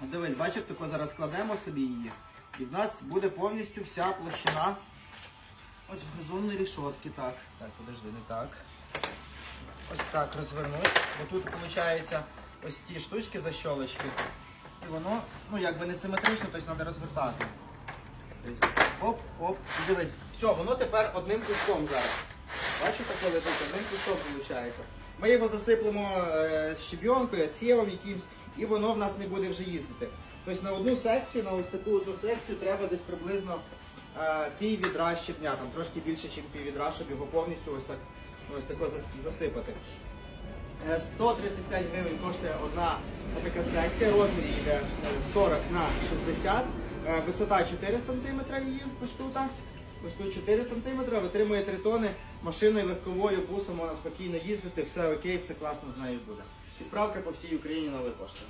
Дивись, бачиш, тако зараз складемо собі її. І в нас буде повністю вся площина. Ось в газонної рішотки. Так. Так, подожди, не так. Ось так розвернуть. Бо тут виходить ось ці штучки защолочки. І воно, ну якби не симетрично, тобто треба розвертати. Оп, оп, і дивись. Все, воно тепер одним куском зараз. Бачу, таке лежить, одним куском виходить. Ми його засиплемо е, щебінкою, цівом якимсь, і воно в нас не буде вже їздити. Тобто на одну секцію, на ось таку одну секцію треба десь приблизно е, пів відра щебня, там трошки більше, ніж пів відра, щоб його повністю ось так ось тако засипати. Е, 135 гривень коштує одна така секція, розмір йде е, 40 на 60, е, висота 4 см її ось тут. Ось тут 4 см, витримує 3 тони, машиною легковою, бусом можна спокійно їздити, все окей, все класно з нею буде. Відправка по всій Україні нової пошти.